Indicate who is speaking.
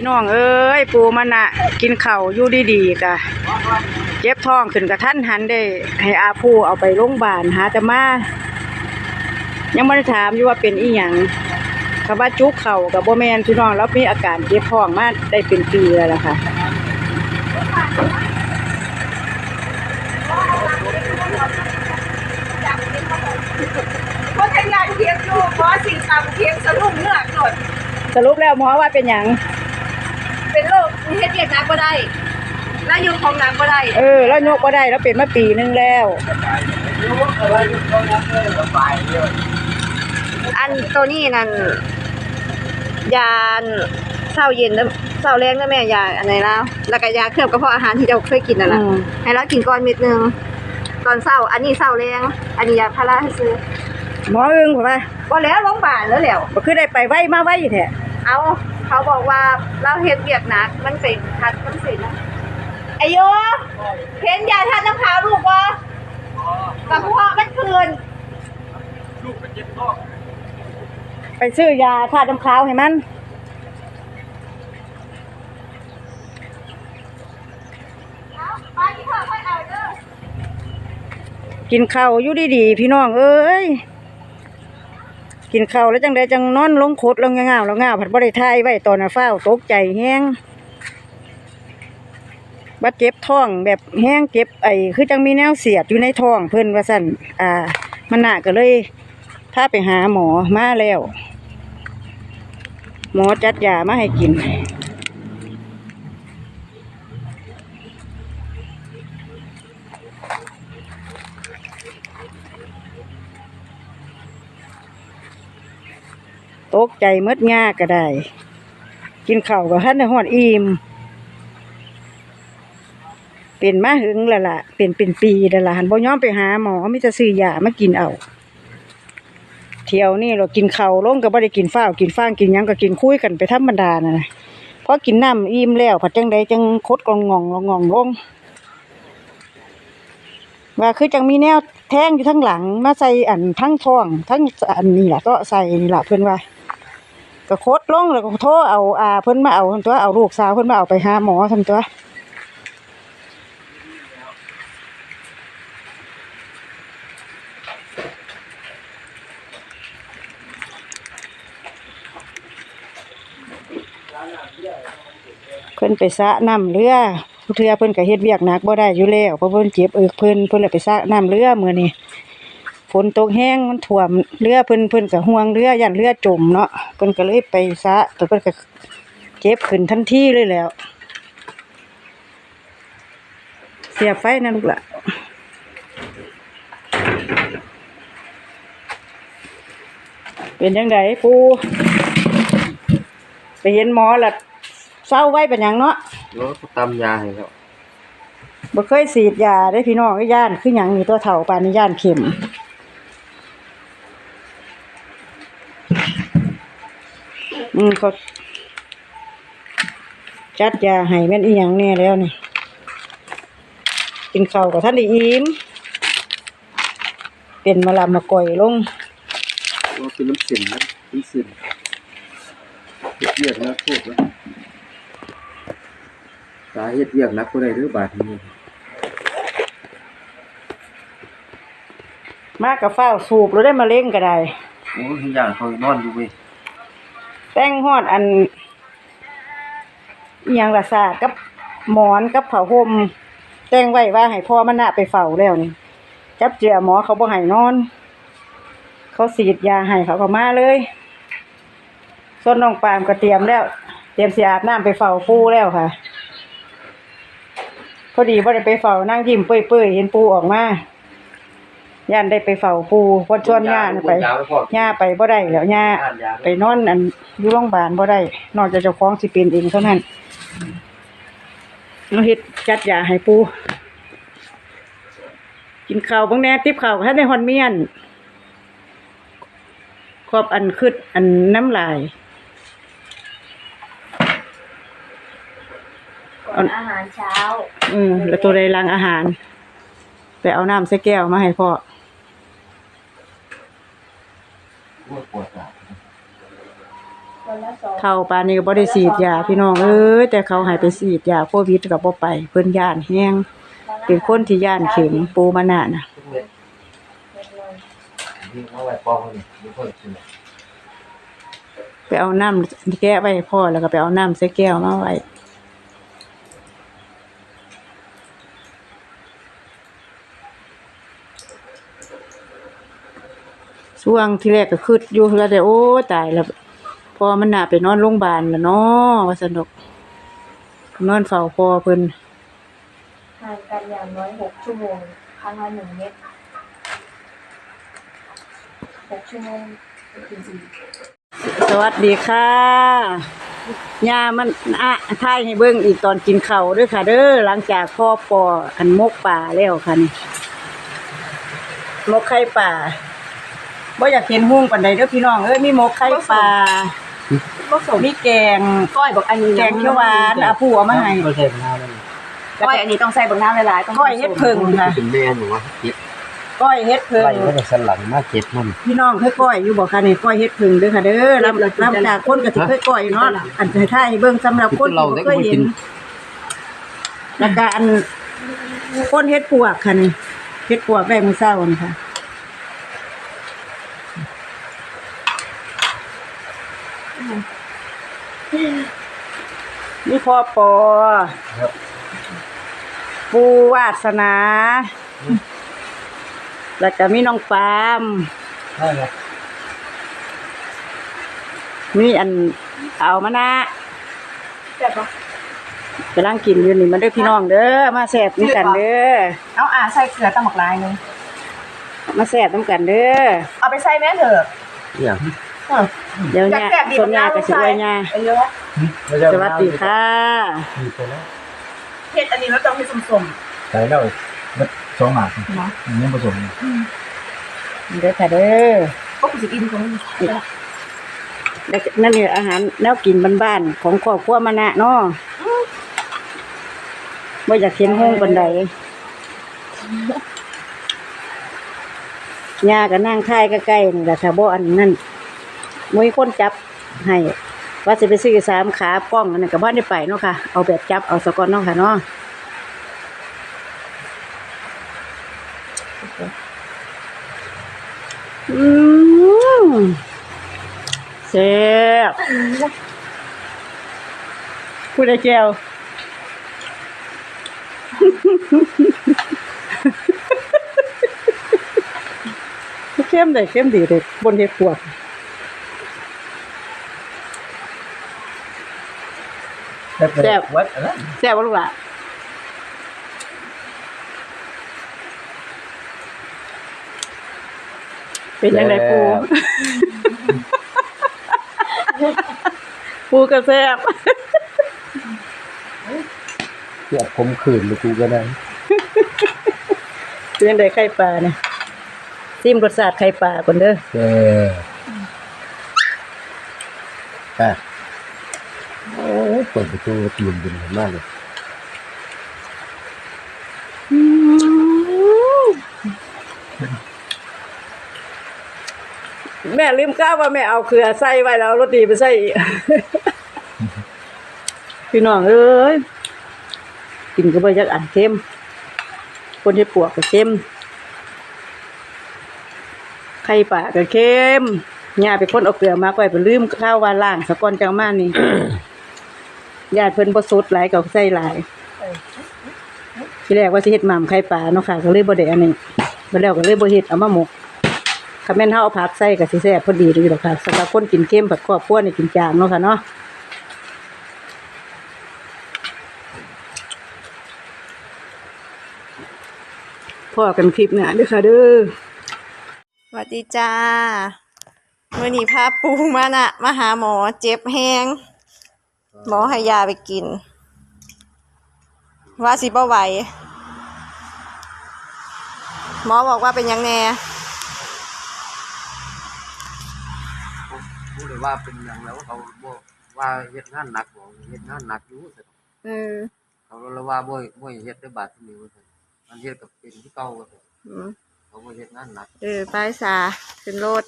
Speaker 1: พี่น้องเอ้ยปูมันน่ะกินข้าวอยู่ดีๆกะเจ็บท้องขึ้นกระทันหันได้ ให้อาผู้เอาไปโรงพยาบาลหาแต่มายังไม่ได้ถามอยู่ว่าเป็นอีหยังคำว่าจุกเข่ากับบ่แมนพี่น้องแล้วมีอาการเจ็บท้องมาได้เป็นปีแล้วล่ะค่ะ
Speaker 2: เพราะทำงานเพียงอยู่เพราะสิ่งตามเพียงสรุปเนื้อหนด
Speaker 1: สรุปแล้วหมอว่าเป็นหยัง
Speaker 2: เป็นโรคเฮ็ดเวียกหนักก็ได้แล้วอยู่ของหนักก็ได้
Speaker 1: เออ แล้วยกบ่ได้แล้วเป็นมาปีนึงแล้ว
Speaker 2: อันตัวนี้นั่นยาเศร้าเย็นแล้วเศร้าแรงนะแม่ยาอันไหนแล้วแล้วก็ยาเคลือบกระเพาะอาหารที่เราเคยกินนั่นแหละ
Speaker 1: อืม
Speaker 2: ให้เรากินก่อนเม็ดหนึงตอนเศร้า อันนี้เศร้าแรงอันนี้ยาพาราให้ซื้อ
Speaker 1: หมออึ้งผมว่า
Speaker 2: บ่แล้วโรงพยาบาลแล้วแหล้ว
Speaker 1: บ่คือได้ไปไว้มาไว้แท้
Speaker 2: เอาเขาบอกว่าเราเฮ็ดเวียกหนัก มันเป็นทัดมันสินะไอโยเห็นยาทาน้ำขาวลูกบ่กระเพาะมันคืน
Speaker 1: ไปซื้อยาทาน้ำขาวให้มัน
Speaker 2: ไปที่พ่อค่อยเอาเด้
Speaker 1: กินข้าวอยู่ดีๆพี่น้องเอ้ย กินข้าวแล้วจังใดจังนอนลงโคตรลงงาวแล้วงาวผัดบ่ไทยไว้ตอนน่ะฟ้าตกใจแห้งบัดเจ็บท้องแบบแห้งเจ็บไอ้คือจังมีแนวเสียดอยู่ในท้องเพิ่นว่าซั่นอ่า มันหน่ะก็เลยพาไปหาหมอมาแล้ว หมอจัดยามาให้กิน ตกใจหมดง่าก็ได้ กินข้าวกับท่านในหอดอิ่มเป็นมาหึงแล้วล่ะเป็นเป็นปีล้วล่ะหันบ่ย้อมไปหาหมอมิจะซื้อยามากินเอาเที่ยวนี่เรากินข้าวลงก็บ่ได้กินฟ้าวกินฟ้างกินยังก็กินคุยกันไปธรรมดาน่ะนะพอกินน้ำอิ่มแล้วผัดจังใดจังคดกองงองงองลงว่าคือจังมีแนวแทงอยู่ทั้งหลังมาใส่อันทั้งท้องทั้งอันนี้ล่ะก็ใส่นี่แหละเพิ่อนว่า ก็โคตรลงแล้วก็โทรเอาอาเพิ่นมาเอาทั้งตัวเอาลูกสาวเพิ่นมาเอาไปหาหมอทั้งตัวเพิ่นไปสะน้ำเรือผู้เทื่อเพิ่นก็เฮ็ดเวียกหนักบ่ได้อยู่แล้วเพราะเพิ่นเจ็บเอิกเพิ่นเพิ่นเลยไปสะน้ำเรือมื้อนี้ ฝนตกแห้งมันท่วมเรือเพิ่นเพิ่นก็ห่วงเรือยันเรือจมเนาะเพิ่นก็เลยไปสระแต่เพิ่นก็เจ็บขึ้นทันทีเลยแหล้ว เสียบไฟนะลูกละเป็นยังไงปูไปเห็นหมอละเศร้าไว้เป็นหยังเนาะ
Speaker 3: รถตำยาให้แล้ว
Speaker 1: บ่เคยฉีดยาได้พี่น้องก็ย่านคือหยังมีตัวเฒ่าปานนี้ย่านเข็ม อืมเขาจัดยาให้แม่นอีหยังแน่แล้วนี่ กินข้าวกับท่านได้อิ่มเป็นมะลามาก่อยลง
Speaker 3: รถเป็นน้ำเสียนนะน้ำเสียนเฮ็ดเวียกนักโทษนะสาเหตุเวียกนักก็ได้หรือบาทนี้
Speaker 1: มากกับฝ้าวสูบแล้วได้มาเล่งก็ได้
Speaker 3: โอ้ยอย่างเขานอนอยู่เว้ย
Speaker 1: แต่งฮอดอันอหยังละซากับหมอนกับผ้าห่มแต่งไว้ว่าให้พ่อมันน่ะไปเฝ้าแล้วนี่จับเจือหมอเขาบ่ให้นอน เขาฉีดยาให้เขาก็มาเลยส่วนน้องปามก็เตรียมแล้ว เตรียมเสิอาบน้ำไปเฝ้าปู่แล้วค่ะ พอดีบ่ได้ไปเฝ้านั่งยิ้มเปื่อยๆเห็นปู่ออกมา ย่านได้ไปเฝ้าปู่พอชวนย่าน่ะไป
Speaker 3: ยาไปพอ
Speaker 1: ย่าไปบ่ได้แล้วย่า
Speaker 3: อ่านยา
Speaker 1: ไปนอนอันอยู่โรงพยาบาลบ่ได้ นอกจากเจ้าของสิเป็นเองเท่านั้นเราเฮ็ดจัดยาให้ปูกินข้าวเบางแหน่ติบข้าวถ้าได้ฮอนเมียนครอบอันคึดอันน้ำลาย
Speaker 2: ก่อนอาหารเช้า
Speaker 1: อืมแล้วตัวใดล้างอาหาร ไปเอาน้ำใส่แก้วมาให้พ่อ
Speaker 3: ปวดปวดอะ
Speaker 2: วันละสอง
Speaker 1: เท่าปานนี้ก็บ่ได้ฉีดยาพี่น้องเอ้ยแต่เขาให้ไปฉีดยาโควิดก็บ่ไป เพิ่นย่านแฮงเป็นคนที่ย่านเข็มปูมานะน่ะ
Speaker 3: ที่ว่าไปองนี่ไป
Speaker 1: เอาน้ำแก้ไว้พ่อแล้วก็ไปเอาน้ำใส่แก้วมาไว้ช่วงที่แรกก็คิดอยู่แล้วแต่โอ้ตายแล้ว พอมันน่าไปนอนโรงพยาบาลแล้วเนาะว่าสนุกนอนเฝ้าพ่อเพิ่น
Speaker 2: ทานกันอย่างน้อยหกชั่วโมงครั้งละหนึ่งเม็ดหกชั่วโมงกินสี่
Speaker 1: สวัสดีค่ะย่ามันอะทายให้เบิ่งอีกตอนกินข้าวด้วยค่ะ เด้อหลังจากพ่อปออันมกป่าแล้วค่ะนี่มกไข่ป่าบ่อยากเห็นหุ้งปานใดเด้อพี่น้องเอ้ยมีมกไข่ป่า
Speaker 2: ผส ม
Speaker 1: มีแกง
Speaker 2: ก้อยบอกอันนี้
Speaker 1: แกงเขียวหวานอาผู้เอามาให้
Speaker 3: ไม่ใช่มะนาวเลย
Speaker 2: ก้อยอันนี้ต้องใส่เบางน้ำหลายๆต้อง
Speaker 1: ก้อยเฮ็ดเพิ่งค่ะ
Speaker 3: เป็นแม่หนูวะเจ็บ
Speaker 1: ก้อยเฮ็ดเพิ่ง
Speaker 3: ไล่ก็จะสลังมาเจ็บมัน
Speaker 1: พี่น้องเคยก้อยอยู่บ่คะนี่ก้อยเฮ็ดเพิ่งเด้อค่ะเด้อลำลำจากคนก็สิเคยก้อยเนาะอันให้ทายให้เบิ่งสำหรับคนที่บ่เคยเห็นแล้วก็อันก้นเฮ็ดปวกค่ะนี่เฮ็ดปวกแม่มือเศร้านี่ค่ะ นี่พ่อปอ
Speaker 3: ครับ
Speaker 1: ปูวาสนา แล้วก็มีน้องปาล์ม
Speaker 3: ใช่ครับ
Speaker 1: มีอันเอามานะ
Speaker 2: แบบว่า
Speaker 1: กำลังกินอยู่นี่มันเด้อพี่น้องเด้อมาแซ่บน้ำกันเด้อ
Speaker 2: เอาอ่าใส่เกลือตำหมักลายหนึง
Speaker 1: มาแซ่บน้ำกันเด้อ
Speaker 2: เอาไปใส่แม่เถอะ
Speaker 3: อย่าง
Speaker 2: เออ
Speaker 1: เดี๋ยว
Speaker 2: อยาก
Speaker 1: เนี่ย
Speaker 2: แสบดี
Speaker 1: ส่วนยากับสิไว้ยา
Speaker 2: ไอ้เยอะ
Speaker 1: สวัสดีค่ะ
Speaker 3: มีไปแล้ว
Speaker 2: เผ็ดอันนี้เราต้องให้สม
Speaker 3: ใส่แล้วสองหมาก
Speaker 2: ๆเนาะ
Speaker 3: อันนี้ผสม
Speaker 1: เด้อค่ะเด้อ
Speaker 2: ก็คือสิกินตรงนี้
Speaker 1: แล้วนั่นคืออาหารแนวกินบ้านๆของครอบครัวมานะเนาะบ่อยากเห็นห้องบันไดยาก็นั่งค่ายใกล้ๆนี่แหละถ้าบ่อันนั้น มุ้ยคนจับให้ว่าจะไปซื้อสามขาป้องอันนั้นก็บ่ได้ไปเนาะค่ะ เอาแบบจับเอาสะกอนเนาะค่ะเนาะอืมแซ่บพูดได้แก้วเข้มเลยเข้มดีเลยบนเห็ดขวด แซ่บ
Speaker 3: วัดอะไร
Speaker 1: แซ่บบ่ลูกหล่ะเป็นยังไงปูปูก็แซ่บ
Speaker 3: เกือบคมขืนเลยกูก็ได้
Speaker 1: เป็นยังไงไข่ปลาเนี่ยซิมรสชาติไข่ปลาก่อนเด้อ
Speaker 3: เอออะโอ้ย เปิดประตูตีนบินมากเลย
Speaker 1: แม่ลืมก้าวว่าแม่เอาเกลือใส่ไว้แล้วเอารสดีไปใส่อีกพี่น้องเอ้ยกินก็บ่จักอันเค็มคนที่ปวกก็เค็มไข่ปลาก็เค็มย่าเป็นคนเอาเกลือมาไว้ไปลืมข้าวว่าล่างสะก่อนจังมานี่ ญาติเพิ่นบ่สดหลายก็ใส่หลายทีแรกว่าสิเฮ็ดหม่ำไข่ปลาเนาะค่ะ ก็เลยบ่ได้อันนี้บ่แล้วก็เลยบ่เฮ็ดเอามาหมกคันแม่นเฮาเอาผักใส่ก็สิแซ่บพอดีเลยดอกค่ะสำหรับคนกินเค็มผัดครอบครัวนี่กินจางเนาะค่ะเนาะพอกันคลิปหน้าเด้อค่ะเด้อ
Speaker 4: สวัสดีจ้ามื่อนี้พาปูมานะมาหาหมอเจ็บแห้ง หมอให้ยาไปกิน ว่าสิบ่ไหวหมอบอกว่าเป็นยังแน่
Speaker 3: พูดเลยว่าเป็นอย่างแล้วเขาบอกว่าเฮ็ดงานหนักบ่เฮ็ดงานหนักอยู่แต่
Speaker 4: เออ
Speaker 3: เขาเลยว่าบ่บ่เฮ็ดได้บาทที่นี่ว่าซั่นมันเฮ็ดกับเป็นที่เก่าว่าซั่น
Speaker 4: อืม
Speaker 3: เขาบ่เฮ็ดงานหนัก
Speaker 4: เออไปสาขึ้นรถ